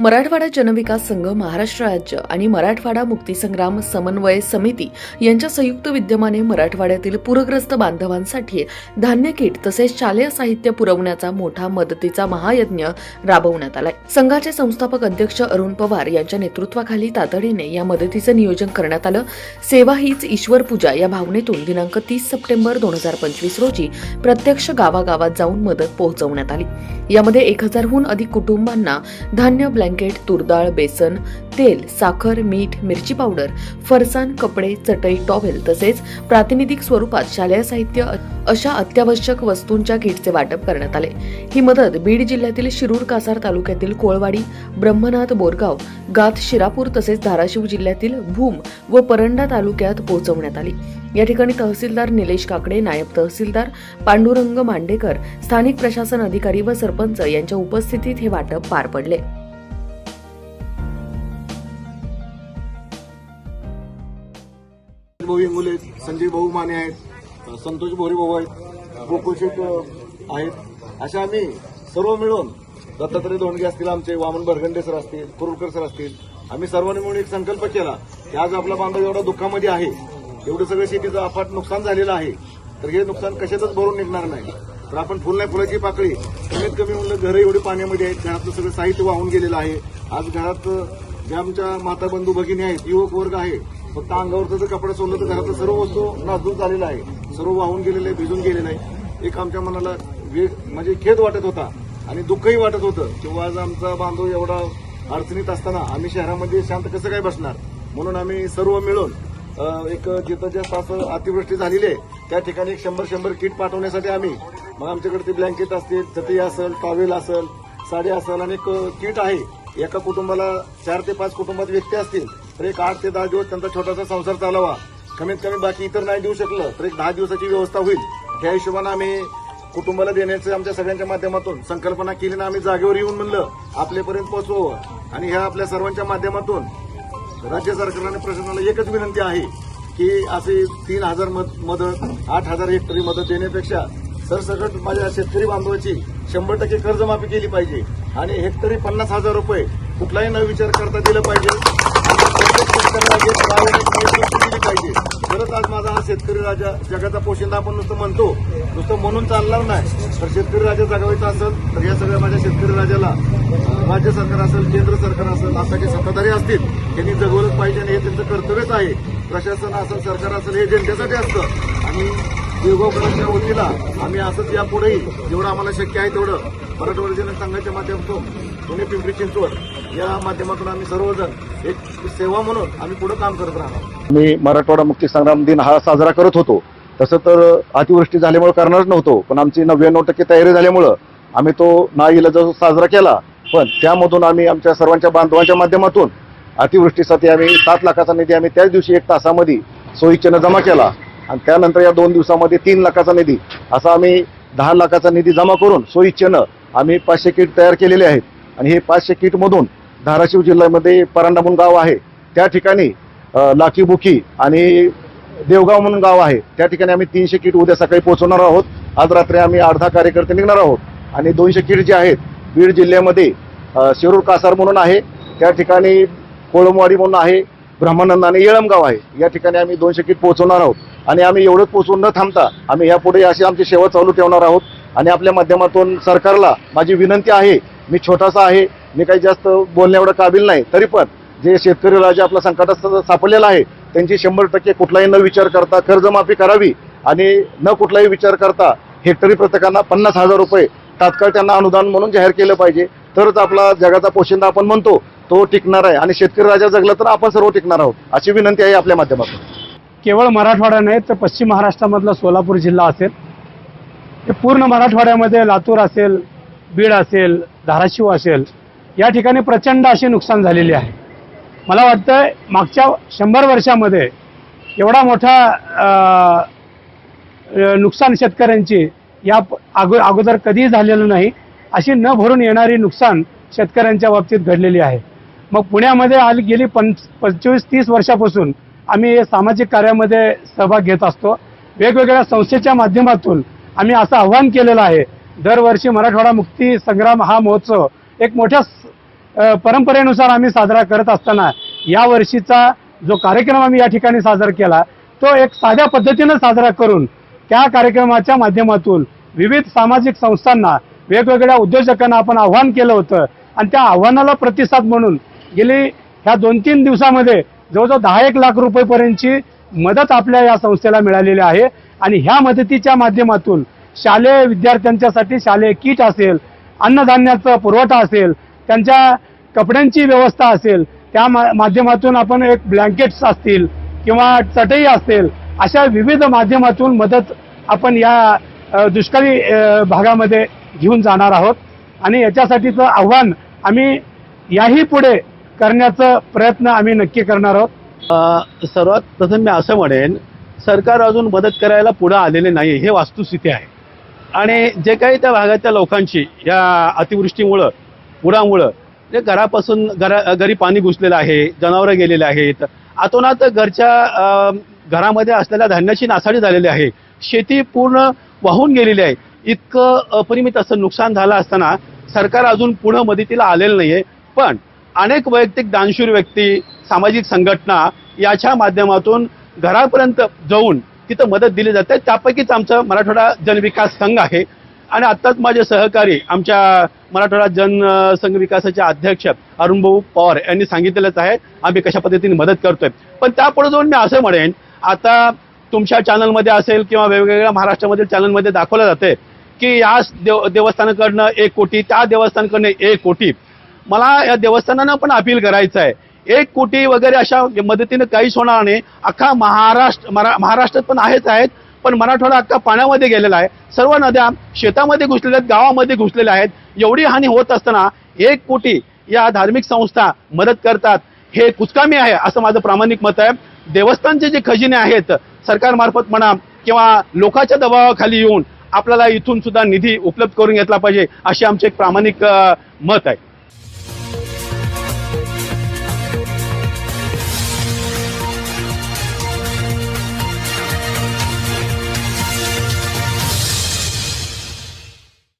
मराठवाडा जनविकास संघ महाराष्ट्र राज्य आणि मराठवाडा मुक्तीसंग्राम समन्वय समिती यांच्या संयुक्त विद्यमाने मराठवाड्यातील पूरग्रस्त बांधवांसाठी धान्य किट तसेच शालेय साहित्य पुरवण्याचा मोठा मदतीचा महायज्ञ राबवण्यात आलाय. संघाचे संस्थापक अध्यक्ष अरुण पवार यांच्या नेतृत्वाखाली तातडीने या मदतीचं नियोजन करण्यात आलं. सेवा हीच ईश्वर पूजा या भावनेतून दिनांक तीस सप्टेंबर दोन हजार पंचवीस रोजी प्रत्यक्ष गावागावात जाऊन मदत पोहोचवण्यात आली. यामध्ये एक हजारहून अधिक कुटुंबांना धान्य ब्लँकेट तुरडाळ बेसन तेल साखर मीठ मिरची पावडर फरसान कपडे चटई टॉवेल तसेच प्रातिनिधिक स्वरूपात शालेय साहित्य अशा अत्यावश्यक वस्तूंच्या किटचे वाटप करण्यात आले. ही मदत बीड जिल्ह्यातील शिरूर कासार तालुक्यातील कोळवाडी ब्रह्मनाथ बोरगाव गात शिरापूर तसेच धाराशिव जिल्ह्यातील भूम व परंडा तालुक्यात पोहोचवण्यात आली. या ठिकाणी तहसीलदार निलेश काकडे नायब तहसीलदार पांडुरंग मांडेकर स्थानिक प्रशासन अधिकारी व सरपंच यांच्या उपस्थितीत हे वाटप पार पडले. भाऊ इंगुले आहेत, संजय भाऊ माने आहेत. संतोष भोरे भाऊ आहेत. गोकुळ आहेत. अशा आम्ही सर्व मिळून दत्तात्रय दोंडगे असतील आमचे वामन भरगंडे सर असतील कुरुलकर सर असतील आम्ही सर्वांनी मिळून एक संकल्प केला की आज आपला बांधव एवढा दुःखामध्ये आहे एवढं सगळं शेतीचं अफाट नुकसान झालेलं आहे तर हे नुकसान कशातच भरून निघणार नाही. तर आपण फुल नाही फुलाची पाकळी कमीत कमी म्हणलं घरं एवढी पाण्यामध्ये आहेत घरातलं सगळं साहित्य वाहून गेलेलं आहे. आज घरात ज्या आमच्या माता बंधू भगिनी आहेत युवक वर्ग आहे फक्त अंगावरचं जर कपडा सोडलं तर घरातलं सर्व वस्तू नाजूक झालेलं आहे. सर्व वाहून गेलेलं आहे भिजून गेलेलं आहे एक आमच्या मनाला वेग म्हणजे खेद वाटत होता आणि दुःखही वाटत होतं. किंवा आज आमचा बांधव एवढा अडचणीत असताना आम्ही शहरामध्ये शांत कसं काय बसणार? म्हणून आम्ही सर्व मिळून एक जिथं जास्त असं अतिवृष्टी झालेली आहे त्या ठिकाणी एक शंभर शंभर किट पाठवण्यासाठी आम्ही मग आमच्याकडे ते ब्लँकेट असतील चटई असेल टॉवेल असेल साडी असेल आणि एक किट आहे. एका कुटुंबाला चार ते पाच कुटुंबात व्यक्ती असतील. तर एक आठ ते दहा दिवस त्यांचा छोटासा संसार चालावा. कमीत कमी बाकी इतर नाही देऊ शकलं तर एक दहा दिवसाची व्यवस्था होईल. त्या हिशोबानं आम्ही कुटुंबाला देण्याचं आमच्या सगळ्यांच्या माध्यमातून संकल्पना केली ना आम्ही जागेवर येऊन म्हणलं आपल्यापर्यंत पोहोचवावं. आणि ह्या आपल्या सर्वांच्या माध्यमातून राज्य सरकार आणि प्रशासनाला एकच विनंती आहे की असे तीन हजार मद- मदत आठ हजार हेक्टरी मदत देण्यापेक्षा सरसकट माझ्या शेतकरी बांधवाची शंभर टक्के कर्जमाफी केली पाहिजे. आणि हेक्टरी पन्नास हजार रुपये कुठलाही न विचार करता दिलं पाहिजे. शेतकऱ्याला एक दिली पाहिजे. तरच आज माझा हा शेतकरी राजा जगाचा पोशिंदा आपण नुसतं म्हणतो नुसतं म्हणून चालणार नाही. तर शेतकरी राजा जगावायचा असेल तर या सगळ्या माझ्या शेतकरी राजाला राज्य सरकार असेल केंद्र सरकार असेल आताचे सत्ताधारी असतील त्यांनी जगवलंच पाहिजे आणि हे त्यांचं कर्तव्यच आहे. प्रशासन असेल सरकार असेल हे जनतेसाठी असतं. आणि देवगावकरांच्या वतीनं आम्ही असंच यापुढेही जेवढं आम्हाला शक्य आहे तेवढं मराठवाडा जनक संघाच्या माध्यमातून पुणे पिंपरी चिंचवड या माध्यमातून आम्ही सर्वजण एक सेवा म्हणून आम्ही पुढे काम करत राहणार. मी मराठवाडा मुक्ती संग्राम दिन हा साजरा करत होतो. तसं तर अतिवृष्टी झाल्यामुळे करणारच नव्हतो पण आमची नव्याण्णव टक्के तयारी झाल्यामुळं आम्ही तो नाईला जो साजरा केला पण त्यामधून आम्ही आमच्या सर्वांच्या बांधवांच्या माध्यमातून अतिवृष्टीसाठी आम्ही सात लाखाचा निधी आम्ही त्याच दिवशी एक तासामध्ये सोयीच्यानं जमा केला. आणि त्यानंतर या दोन दिवसामध्ये तीन लाखाचा निधी असा आम्ही दहा लाखाचा निधी जमा करून सोयीच्छेनं आम्ही पाचशे किट तयार केलेले आहेत. आणि हे पाचशे किटमधून धाराशिव जिल्ह्यामध्ये परांडा म्हणून गाव आहे. त्या ठिकाणी अ, आणि देवगाव म्हणून गाव आहे. त्या ठिकाणी आम्ही तीनशे किट उद्या सकाळी पोहोचवणार आहोत. आज रात्री आम्ही अर्धा कार्यकर्ते निघणार आहोत. आणि दोनशे किट जे आहेत बीड जिल्ह्यामध्ये शिरूर कासार म्हणून आहे. त्या ठिकाणी कोळमवाडी म्हणून आहे. ब्रह्मानंद आणि येळमगाव आहे. या ठिकाणी आम्ही दोनशे किट पोहोचवणार आहोत. आणि आम्ही एवढंच पोचवून न थांबता आम्ही यापुढे अशी आमची सेवा चालू ठेवणार आहोत. आणि आपल्या माध्यमातून सरकारला माझी विनंती आहे मी छोटासा आहे मी काही जास्त बोलण्या एवढं काबिल नाही तरी पण जे शेतकरी राजा आपला संकटात सापडलेला आहे त्यांची शंभर टक्के कुठलाही न विचार करता कर्जमाफी करावी आणि न कुठलाही विचार करता हेक्टरी प्रत्येकांना पन्नास हजार रुपये तात्काळ त्यांना अनुदान म्हणून जाहीर केलं पाहिजे. तरच आपला जगाचा पोशिंदा आपण म्हणतो तो टिकणार आहे. आणि शेतकरी राजा जगला तर आपण सर्व टिकणार आहोत अशी विनंती आहे आपल्या माध्यमातून. केवळ मराठवाडा नाही तर पश्चिम महाराष्ट्रामधला सोलापूर जिल्हा असेल. हे पूर्ण मराठवाड्यामध्ये लातूर असेल बीड असेल धाराशिव असेल या ठिकाणी प्रचंड अशी नुकसान झालेली आहे. मला वाटतं मागच्या शंभर वर्षामध्ये एवढा मोठा नुकसान शेतकऱ्यांची या अगो अगोदर कधीही झालेलं नाही अशी न भरून येणारी नुकसान शेतकऱ्यांच्या बाबतीत घडलेली आहे. मग पुण्यामध्ये आली गेली पंच पंचवीस तीस वर्षापासून आम्ही सामाजिक कार्यामध्ये सहभाग घेत असतो. वेगवेगळ्या संस्थेच्या माध्यमातून आम्ही असं आव्हान केलेलं आहे. दरवर्षी मराठवाडा मुक्ती संग्राम हा महोत्सव एक मोठ्या परंपरेनुसार आम्ही साजरा करत असताना या वर्षीचा जो कार्यक्रम आम्ही या ठिकाणी साजरा केला तो एक साध्या पद्धतीनं साजरा करून त्या कार्यक्रमाच्या माध्यमातून विविध सामाजिक संस्थांना वेगवेगळ्या उद्योजकांना आपण आव्हान केलं होतं. आणि त्या आव्हानाला प्रतिसाद म्हणून गेली ह्या दोन तीन दिवसामध्ये जवळजवळ दहा एक लाख रुपयेपर्यंतची मदत आपल्या या संस्थेला मिळालेली आहे. आणि ह्या मदतीच्या माध्यमातून शालेय विद्यार्थ्यांच्यासाठी शालेय किट असेल अन्नधान्याचा पुरवठा असेल त्यांच्या कपड्यांची व्यवस्था असेल त्या मा- माध्यमातून आपण एक ब्लँकेट्स असतील किंवा चटई असेल अशा विविध माध्यमातून मदत आपण या दुष्काळी भागामध्ये घेऊन जाणार आहोत. आणि याच्यासाठीचं आव्हान आम्ही याही पुढे करण्याचा प्रयत्न आम्ही नक्की करणार आहोत. सर्वात प्रथम मी असं म्हणेन सरकार अजून मदत करायला पुढं आलेले नाही हे वास्तुस्थिती आहे. आणि जे काही त्या भागातल्या लोकांची या अतिवृष्टीमुळं पुरामुळं जे घरापासून घरा घरी पाणी घुसलेलं आहे जनावरं गेलेले आहेत आतोनात घरच्या घरामध्ये असलेल्या धान्याची नासाडी झालेली आहे शेती पूर्ण वाहून गेलेली आहे इतकं अपरिमित असं नुकसान झालं असताना सरकार अजून पुढं मदतीला आलेलं नाही आहे पण अनेक वैयक्तिक दानशूर व्यक्ती सामाजिक संघटना याच्या माध्यमातून घरापर्यंत जाऊन तिथं मदत दिली जाते. त्यापैकीच आमचं मराठवाडा जनविकास संघ आहे. आणि आत्ताच माझे सहकारी आमच्या मराठवाडा जन संघ विकासाचे अध्यक्ष अरुणभाऊ पवार यांनी सांगितलेलंच आहे आम्ही कशा पद्धतीने मदत करतोय. पण त्यापुढे जाऊन मी असं म्हणेन आता तुमच्या चॅनलमध्ये असेल किंवा वेगवेगळ्या महाराष्ट्रामधील चॅनलमध्ये दाखवलं जाते की या देव देवस्थानाकडनं एक कोटी त्या देवस्थानकडनं एक कोटी मला या देवस्थानानं पण अपील करायचं आहे. एक कोटी वगैरे अशा मदतीनं काहीच होणार नाही. अख्खा महाराष्ट्र मरा महाराष्ट्रात पण आहेच आहेत पण मराठवाडा अख्खा पाण्यामध्ये गेलेला आहे. सर्व नद्या शेतामध्ये घुसलेल्या आहेत गावामध्ये घुसलेल्या आहेत. एवढी हानी होत असताना एक कोटी या धार्मिक संस्था मदत करतात. हे कुचकामी आहे असं माझं प्रामाणिक मत आहे. देवस्थानचे जे खजिने आहेत सरकारमार्फत म्हणा किंवा लोकांच्या दबावाखाली येऊन आपल्याला इथून सुद्धा निधी उपलब्ध करून घेतला पाहिजे अशी आमचे एक प्रामाणिक मत आहे.